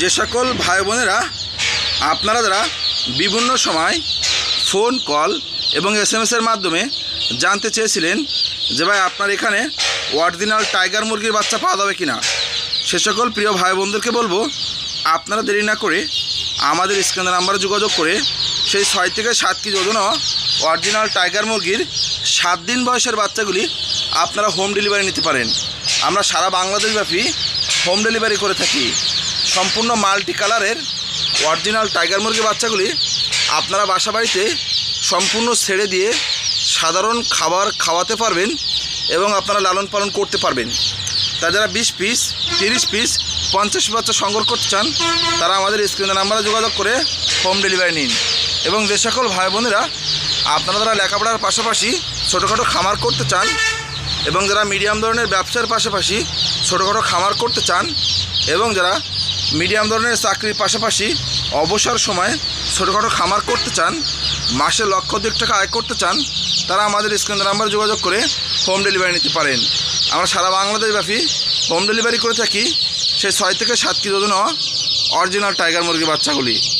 যে সকল ভাই বোনেরা আপনারা যারা বিভিন্ন সময় ফোন কল এবং এস এম এসের মাধ্যমে জানতে চেয়েছিলেন যে ভাই আপনার এখানে অরিজিনাল টাইগার মুরগির বাচ্চা পাওয়া যাবে কি না সে সকল প্রিয় ভাই বোনদেরকে বলব, আপনারা দেরি না করে আমাদের স্ক্যানের নাম্বারে যোগাযোগ করে সেই ছয় থেকে সাত কেজি ওজন অরিজিনাল টাইগার মুরগির সাত দিন বয়সের বাচ্চাগুলি আপনারা হোম ডেলিভারি নিতে পারেন। আমরা সারা বাংলাদেশব্যাপী হোম ডেলিভারি করে থাকি। সম্পূর্ণ মাল্টি কালারের অরিজিনাল টাইগার মুরগি বাচ্চাগুলি আপনারা বাসা বাড়িতে সম্পূর্ণ ছেড়ে দিয়ে সাধারণ খাবার খাওয়াতে পারবেন এবং আপনারা লালন পালন করতে পারবেন। তা যারা বিশ পিস, তিরিশ পিস, পঞ্চাশ বাচ্চা সংগ্রহ করতে চান, তারা আমাদের স্ক্রিনের নাম্বারে যোগাযোগ করে হোম ডেলিভারি নিন। এবং যে সকল ভাই বোনেরা আপনারা যারা লেখাপড়ার পাশাপাশি ছোটোখাটো খামার করতে চান এবং যারা মিডিয়াম ধরনের ব্যবসার পাশাপাশি ছোটোখাটো খামার করতে চান এবং যারা মিডিয়াম ধরনের চাকরির পাশাপাশি অবসর সময় ছোটোখাটো খামার করতে চান, মাসে লক্ষ দুই টাকা আয় করতে চান, তারা আমাদের স্ক্রিন নাম্বার যোগাযোগ করে হোম ডেলিভারি নিতে পারেন। আমরা সারা বাংলাদেশব্যাপী হোম ডেলিভারি করে থাকি সেই ছয় থেকে সাত কিলো ওজন অরিজিনাল টাইগার মুরগি বাচ্চাগুলি।